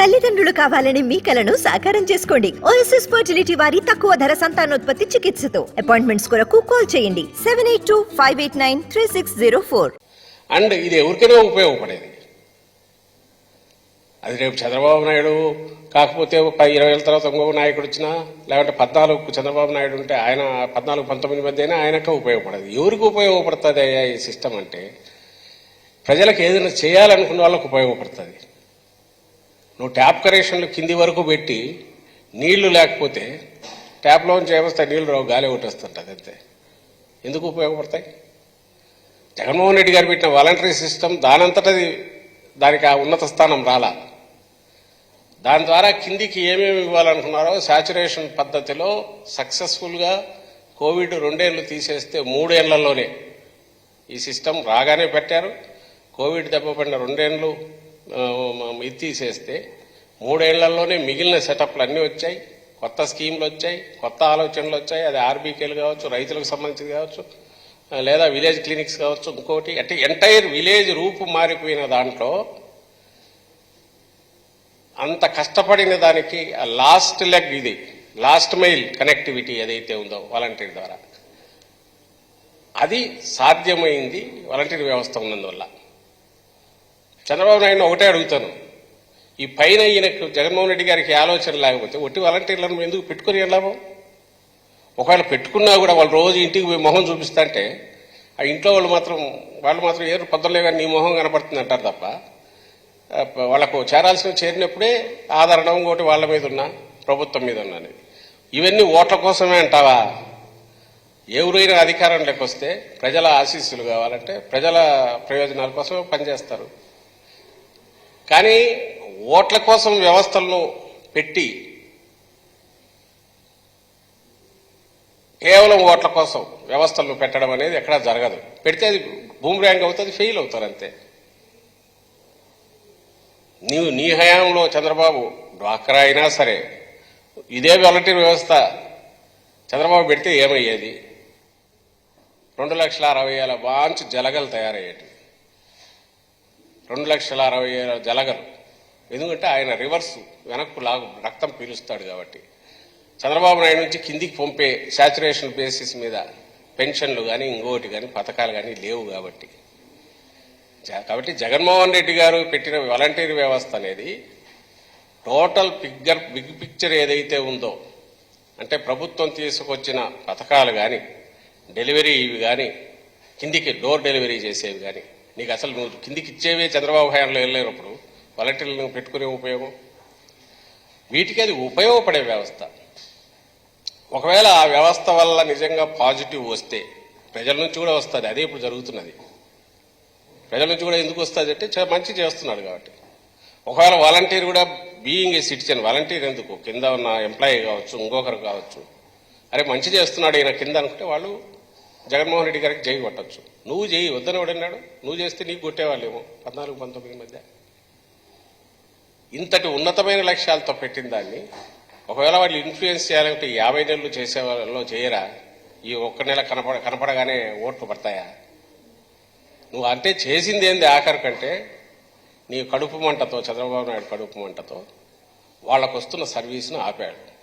తల్లిదండ్రులు కావాలని మీ కలను సాకారం చేసుకోండి. ఓఎస్ఎస్ ఫర్టిలిటీ వారి తక్కువ ధర సంతానోత్పత్తి చికిత్సతో. అపాయింట్మెంట్స్ కొరకు కాల్ చేయండి. Seven eight two five eight nine three six zero four and ఇది ఎవరికైనా ఉపయోగపడేది. అది రేపు చంద్రబాబు నాయుడు కాకపోతే ఒక ఇరవై ఏళ్ళ తర్వాత ఇంకొక నాయకుడు వచ్చినా లేకుంటే పద్నాలుగు చంద్రబాబు నాయుడు ఉంటే ఆయన పద్నాలుగు పంతొమ్మిది మంది అయినా ఆయనకే ఉపయోగపడదు. ఎవరికి ఉపయోగపడుతుంది అయ్యా ఈ సిస్టమ్ అంటే ప్రజలకు ఏదైనా చేయాలనుకున్న వాళ్ళకు ఉపయోగపడుతుంది. నువ్వు ట్యాప్ కనెక్షన్లు కింది వరకు పెట్టి నీళ్ళు లేకపోతే ట్యాప్లోంచి ఏమొస్తాయి నీళ్ళు రావు గాలి ఒకటి అంతే. ఎందుకు ఉపయోగపడతాయి? జగన్మోహన్ రెడ్డి గారు పెట్టిన వాలంటరీ సిస్టమ్ దానంతటది దానికి ఆ ఉన్నత స్థానం రాలా. దాని ద్వారా కిందికి ఏమేమి ఇవ్వాలనుకున్నారో శాచురేషన్ పద్ధతిలో సక్సెస్ఫుల్గా కోవిడ్ రెండేళ్ళు తీసేస్తే మూడేళ్ళలోనే ఈ సిస్టమ్ రాగానే పెట్టారు. కోవిడ్ దెబ్బపడిన రెండేళ్ళు ఇది తీసేస్తే మూడేళ్ళలోనే మిగిలిన సెటప్లు అన్నీ వచ్చాయి. కొత్త స్కీమ్లు వచ్చాయి కొత్త ఆలోచనలు వచ్చాయి. అది ఆర్బీకేలు కావచ్చు రైతులకు సంబంధించి కావచ్చు లేదా విలేజ్ క్లినిక్స్ కావచ్చు ఇంకోటి. అంటే ఎంటైర్ విలేజ్ రూపు మారిపోయిన దాంట్లో అంత కష్టపడిన దానికి లాస్ట్ లెగ్ ఇది లాస్ట్ మైల్ కనెక్టివిటీ ఏదైతే ఉందో వాలంటీర్ ద్వారా. అది సాధ్యమైంది వాలంటీర్ వ్యవస్థ ఉన్నందువల్ల. చంద్రబాబు నాయుడు ఒకటే అడుగుతాను. ఈ పైన ఈయనకు జగన్మోహన్ రెడ్డి గారికి ఆలోచన లేకపోతే ఒట్టి వాలంటీర్లను ఎందుకు పెట్టుకుని వెళ్ళాము? ఒకవేళ పెట్టుకున్నా కూడా వాళ్ళు రోజు ఇంటికి పోయి మొహం చూపిస్తుంటే ఆ ఇంట్లో వాళ్ళు మాత్రం వాళ్ళు మాత్రం ఏదో పొద్దులే కానీ నీ మొహం కనపడుతుంది అంటారు తప్ప వాళ్ళకు చేరాల్సిన చేరినప్పుడే ఆదరణ ఇంకోటి వాళ్ళ మీద ఉన్నా ప్రభుత్వం మీద ఉన్నా అనేది. ఇవన్నీ ఓట్ల కోసమే అంటావా? ఎవరైనా అధికారం వస్తే ప్రజల ఆశీస్సులు కావాలంటే ప్రజల ప్రయోజనాల కోసమే పనిచేస్తారు. కానీ ఓట్ల కోసం వ్యవస్థలను పెట్టి కేవలం ఓట్ల కోసం వ్యవస్థలను పెట్టడం అనేది ఎక్కడా జరగదు. పెడితే అది భూమి ర్యాంక్ అవుతుంది ఫెయిల్ అవుతారు అంతే. నీవు నీ హయాంలో చంద్రబాబు డ్వాక్రా అయినా సరే ఇదే వాలంటీర్ వ్యవస్థ చంద్రబాబు పెడితే ఏమయ్యేది? రెండు లక్షల అరవై వేల బాంచ్ జలగలు తయారయ్యేటి రెండు లక్షల అరవై ఏళ్ళ జలగరు. ఎందుకంటే ఆయన రివర్స్ వెనక్కు లాగు రక్తం పీలుస్తాడు కాబట్టి. చంద్రబాబు నాయుడు నుంచి కిందికి పంపే శాచురేషన్ బేసిస్ మీద పెన్షన్లు కానీ ఇంకోటి కానీ పథకాలు కానీ లేవు కాబట్టి. కాబట్టి జగన్మోహన్ రెడ్డి గారు పెట్టిన వాలంటీర్ వ్యవస్థ అనేది టోటల్ పిగ్గర్ బిగ్ పిక్చర్ ఏదైతే ఉందో అంటే ప్రభుత్వం తీసుకొచ్చిన పథకాలు కానీ డెలివరీ ఇవి కానీ కిందికి డోర్ డెలివరీ చేసేవి కానీ నీకు అసలు నువ్వు కిందికి ఇచ్చేవే చంద్రబాబు హయాంలో వెళ్ళలేనప్పుడు వాలంటీర్లను పెట్టుకునే ఉపయోగం? వీటికి అది ఉపయోగపడే వ్యవస్థ. ఒకవేళ ఆ వ్యవస్థ వల్ల నిజంగా పాజిటివ్ వస్తే ప్రజల నుంచి కూడా వస్తుంది. అదే ఇప్పుడు జరుగుతున్నది. ప్రజల నుంచి కూడా ఎందుకు వస్తుంది అంటే మంచి చేస్తున్నాడు కాబట్టి. ఒకవేళ వాలంటీర్ కూడా బీయింగ్ ఏ సిటిజన్ వాలంటీర్ ఎందుకు? కింద ఉన్న ఎంప్లాయీ కావచ్చు ఇంకొకరు కావచ్చు. అరే మంచి చేస్తున్నాడు ఈయన కింద అనుకుంటే వాళ్ళు జగన్మోహన్ రెడ్డి గారికి జై కొట్టచ్చు. నువ్వు చేయి వద్దని ఎవడన్నాడు నువ్వు చేస్తే నీకు కొట్టేవాళ్ళేమో. పద్నాలుగు పంతొమ్మిది మధ్య. ఇంతటి ఉన్నతమైన లక్ష్యాలతో పెట్టిన దాన్ని ఒకవేళ వాళ్ళు ఇన్ఫ్లుయెన్స్ చేయాలంటే యాభై నెలలు చేసే వాళ్ళలో చేయరా? ఈ ఒక్క నెల కనపడ కనపడగానే ఓట్లు పడతాయా? నువ్వు అంటే చేసింది ఏంది ఆఖరి కంటే నీ కడుపు మంటతో చంద్రబాబు నాయుడు కడుపు మంటతో వాళ్ళకు వస్తున్న సర్వీస్ను ఆపాడు.